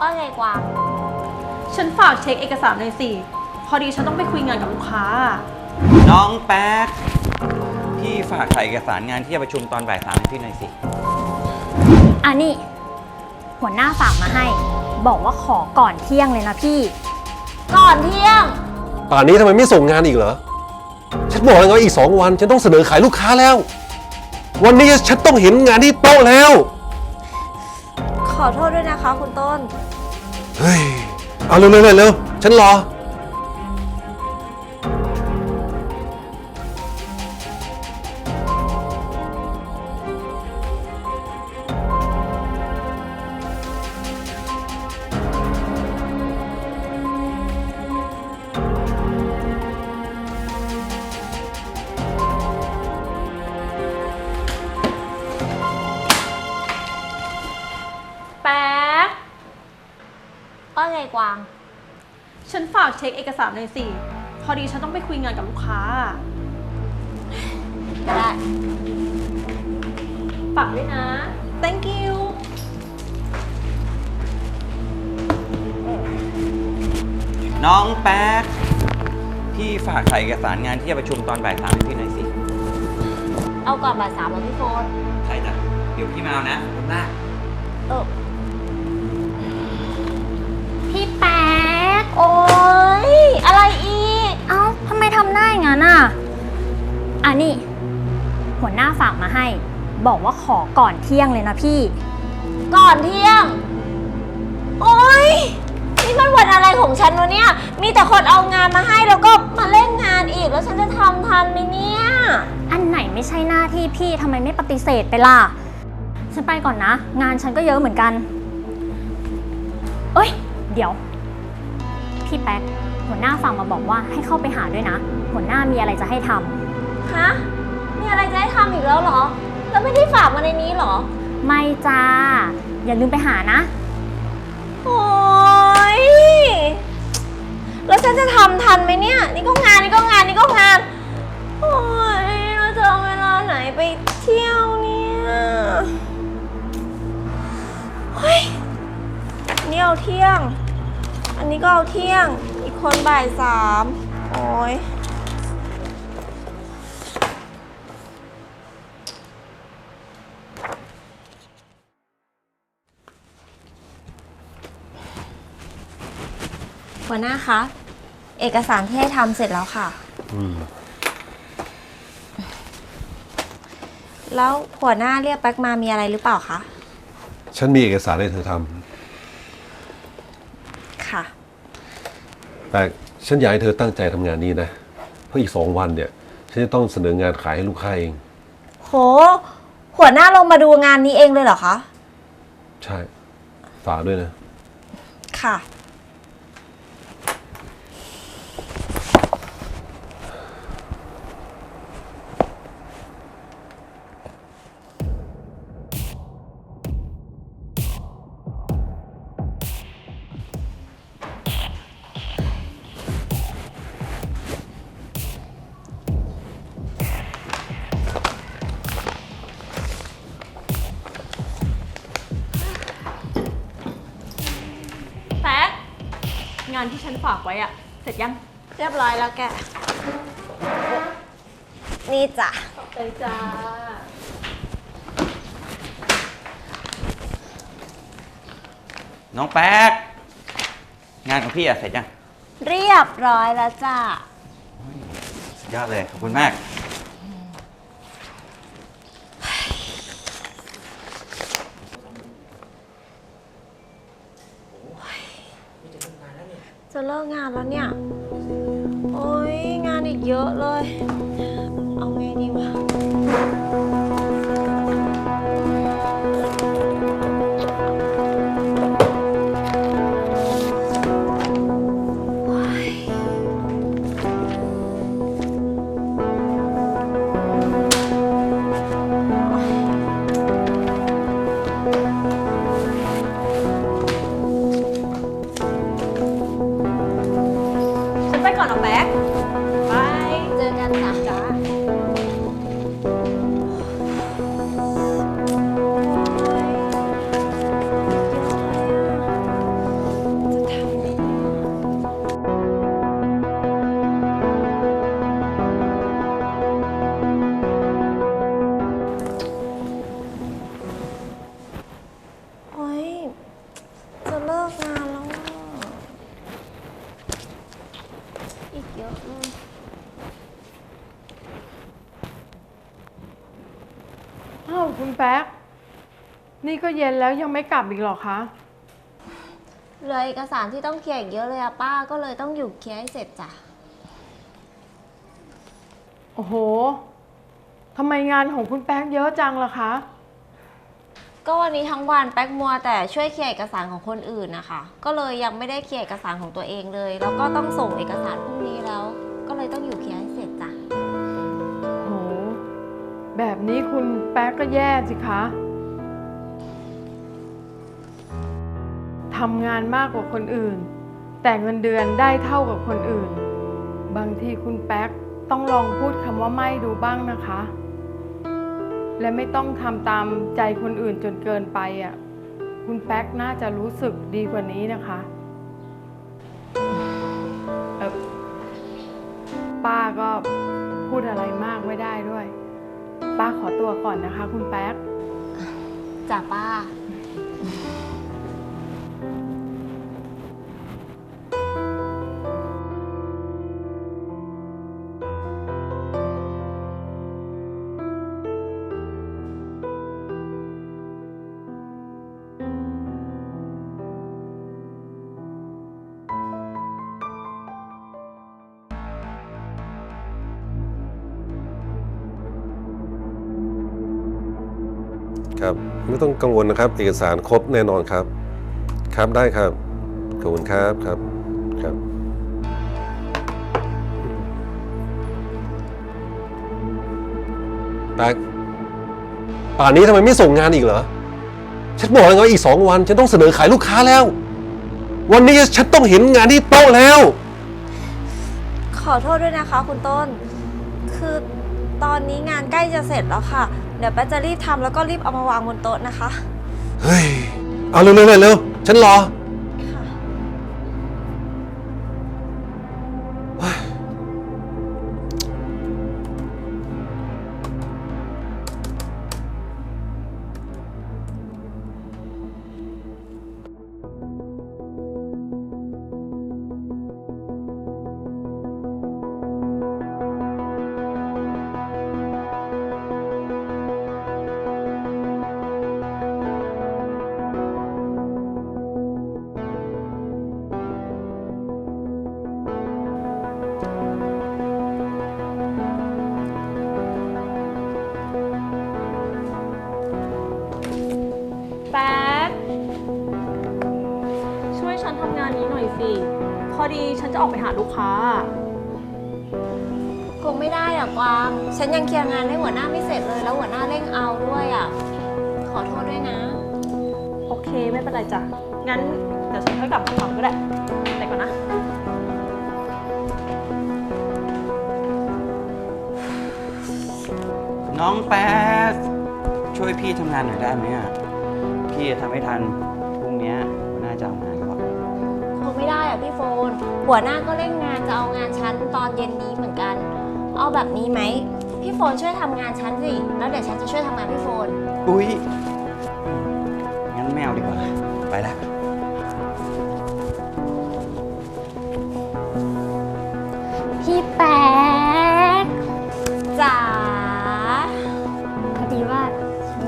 ว่าไงกวาง ฉันฝากเช็คเอกสารหน่อยสิ พอดีฉันต้องไปคุยงานกับลูกค้า น้องแป๊ก พี่ฝากถ่ายเอกสารงานที่จะประชุมตอนบ่ายสามให้พี่หน่อยสิ อันนี้หัวหน้าฝากมาให้ บอกว่าขอก่อนเที่ยงเลยนะพี่ ก่อนเที่ยง ป่านนี้ทำไมไม่ส่งงานอีกเหรอ ฉันบอกแล้วไงว่าอีกสองวัน ฉันต้องเสนอขายลูกค้าแล้ว วันนี้ฉันต้องเห็นงานที่โต๊ะแล้ว ขอโทษด้วยนะคะ คุณต้น เฮ้ย เอาเร็วๆเร็วๆฉันรอ เช็คเอกสารหน่อยสิ พอดีฉันต้องไปคุยงานกับลูกค้าก็ได้ ฝากด้วยนะ thank you น้องแป๊กพี่ฝากถ่ายเอกสารงานที่จะประชุมตอนบ่ายสามให้พี่หน่อยสิ เอาก่อนบ่ายสามแล้วพี่โฟนใช่จ้ะเดี๋ยวพี่มาเอานะขอบคุณมาก เออ อันนี้ หัวหน้าฝากมาให้ บอกว่าขอก่อนเที่ยงเลยนะพี่ ก่อนเที่ยง โอ๊ย นี่มันวันอะไรของฉันวะเนี่ย มีแต่คนเอางานมาให้แล้วก็มาเล่นงานอีกแล้วฉันจะทำทันไหมเนี่ย อันไหนไม่ใช่หน้าที่พี่ทำไมไม่ปฏิเสธไปล่ะ ฉันไปก่อนนะ งานฉันก็เยอะเหมือนกัน เอ้ย เดี๋ยว พี่แป๊กหัวหน้าฟังมาบอกว่าให้เข้าไปหาด้วยนะ หัวหน้ามีอะไรจะให้ทำ ฮะ มีอะไรจะให้ทำอีกแล้วเหรอ แล้วไม่ได้ฝากมาในนี้เหรอ ไม่จ้า อย่าลืมไปหานะ โอ๊ยแล้วฉันจะทำทันไหมเนี่ย นี่ก็งานนี่ก็งานนี่ก็งาน โอ๊ยเราจะเอาเวลาไหนไปเที่ยวเนี่ยเฮ้ยอันนี่เอาเที่ยง อันนี้ก็เอาเที่ยง อีกคนบ่ายสาม โอ๊ย หัวหน้าคะ เอกสารที่ให้ทำเสร็จแล้วค่ะแล้วหัวหน้าเรียกแป๊กมามีอะไรหรือเปล่าคะ ฉันมีเอกสารให้เธอทค่ะำแต่ฉันอยากให้เธอตั้งใจทำงานนี้นะ เพราะอีกสองวันเนี่ย ฉันจะต้องเสนองานขายให้ลูกค้าเอง โห หัวหน้าลงมาดูงานนี้เองเลยเหรอคะ ใช่ ฝากด้วยนะ ค่ะานที่ฉันฝากไว้อะเสร็จยังเรียบร้อยแล้วแก นี่จ้ะ ขอบใจจ้า น้องแป๊ก งานของพี่อะเสร็จยังเรียบร้อยแล้วจ้ะสุดยอดเลย ขอบคุณมาก จะเลิกงานแล้วเนี่ย โอ้ยงานอีกเยอะเลย เอาไงดีวะ แป๊ก นี่ก็เย็นแล้วยังไม่กลับอีกเหรอคะ เหลือเอกสารที่ต้องเคลียร์อีกเยอะเลยอะป้าก็เลยต้องอยู่เคลียร์ให้เสร็จจ้ะ โอ้โหทำไมงานของคุณแป๊กเยอะจังล่ะคะ ก็วันนี้ทั้งวันแป๊กมัวแต่ช่วยเคลียร์เอกสารของคนอื่นนะคะ ก็เลยยังไม่ได้เคลียร์เอกสารของตัวเองเลย แล้วก็ต้องส่งเอกสารพรุ่งนี้แล้ว ก็เลยต้องอยู่เคลียร์ให้เสร็จจ้ะโห แบบนี้คุณแป๊กก็แย่สิคะทำงานมากกว่าคนอื่น แต่เงินเดือนได้เท่ากับคนอื่น บางทีคุณแป๊กต้องลองพูดคำว่าไม่ดูบ้างนะคะ และไม่ต้องทำตามใจคนอื่นจนเกินไปอะคุณแป๊กน่าจะรู้สึกดีกว่านี้นะคะป้าก็พูดอะไรมาก ป้าขอตัวก่อนนะคะ คุณแป๊ก จ้าป้า ครับไม่ต้องกังวลนะครับ เอกสารครบแน่นอนครับ ครับได้ครับขอบคุณครับครับครับแป๊กป่านนี้ทำไมไม่ส่งงานอีกเหรอฉันบอกแล้วไงว่าอีกสองวัน ฉันต้องเสนอขายลูกค้าแล้ว วันนี้ฉันต้องเห็นงานที่โต๊ะแล้ว ขอโทษด้วยนะคะ คุณต้น คือตอนนี้งานใกล้จะเสร็จแล้วค่ะ เดี๋ยวแป๊กจะรีบทำแล้วก็รีบเอามาวางบนโต๊ะนะคะ เฮ้ย เอาเร็วๆเร็วๆฉันรอ ดีฉันจะออกไปหาลูกค้า คงไม่ได้อะกวาง ฉันยังเคลียร์งานให้หัวหน้าไม่เสร็จเลย แล้วหัวหน้าเร่งเอาด้วยอะขอโทษด้วยนะ โอเคไม่เป็นไรจ้ะ งั้นเดี๋ยวฉันค่อยกลับมาทำก็ได้ไปก่อนนะ น้องแป๊ดช่วยพี่ทำงานหน่อยได้ไหมอะ พี่จะทำให้ทัน หัวหน้าก็เร่งงานจะเอางานฉันตอนเย็นนี้เหมือนกัน เอาแบบนี้ไหมพี่โฟนช่วยทำงานฉันสิแล้วเดี๋ยวฉันจะช่วยทำงานพี่โฟน อุ้ยงั้นไม่เอาดีกว่า ไปแล้วพี่แป๊กจ๋าพอดีว่า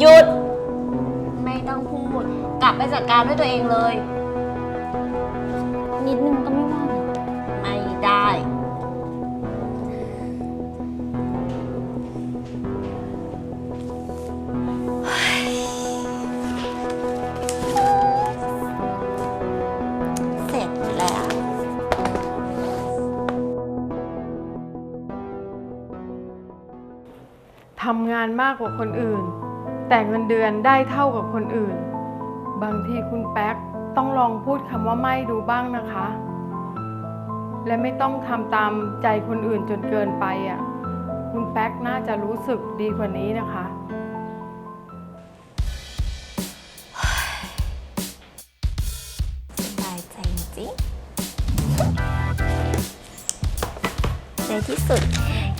หยุด ไม่ต้องพูด กลับไปจัดการด้วยตัวเองเลย นิดนึงก็ไม่ว่าำงานมากกว่าคนอื่น แต่เงินเดือนได้เท่ากับคนอื่น บางทีคุณแป๊กต้องลองพูดคำว่าไม่ดูบ้างนะคะ และไม่ต้องทำตามใจคนอื่นจนเกินไปอะคุณแป๊กน่าจะรู้สึกดีกว่านี้นะคะสบายใจจริงในที่สุด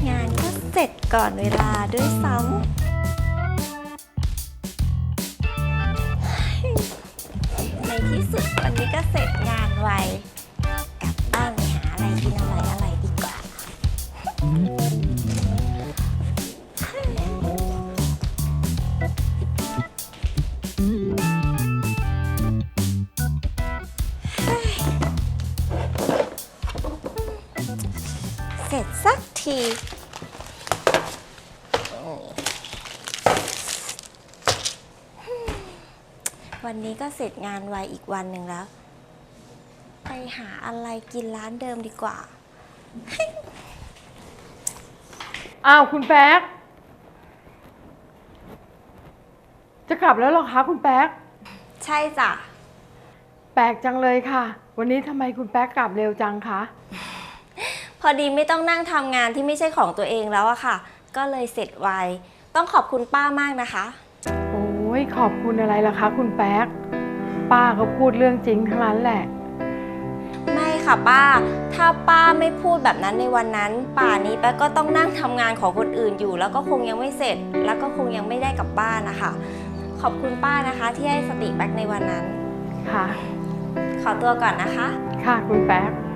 งานก็ ร็จก่อนเวลาด้วยซ้ำในที่สุดวันนี้ก็เสร็จงานไวกลับบ้านไปหาอะไรกิน ก็เสร็จงานไวอีกวันหนึ่งแล้ว ไปหาอะไรกินร้านเดิมดีกว่า อ้าวคุณแป๊ก จะกลับแล้วเหรอคะคุณแป๊ก ใช่จ้ะ แปลกจังเลยค่ะ วันนี้ทำไมคุณแป๊กกลับเร็วจังคะ พอดีไม่ต้องนั่งทำงานที่ไม่ใช่ของตัวเองแล้วอะค่ะ ก็เลยเสร็จไว ต้องขอบคุณป้ามากนะคะ โอ้ยขอบคุณอะไรล่ะคะ คุณแป๊ก ป้าก็พูดเรื่องจริงทั้งนั้นแหละ ไม่ค่ะป้า ถ้าป้าไม่พูดแบบนั้นในวันนั้น ป่านี้แป๊กก็ต้องนั่งทำงานของคนอื่นอยู่ แล้วก็คงยังไม่เสร็จ แล้วก็คงยังไม่ได้กลับบ้านนะคะ ขอบคุณป้านะคะ ที่ให้สติแป๊กในวันนั้น ค่ะ ขอตัวก่อนนะคะ ค่ะคุณแป๊กค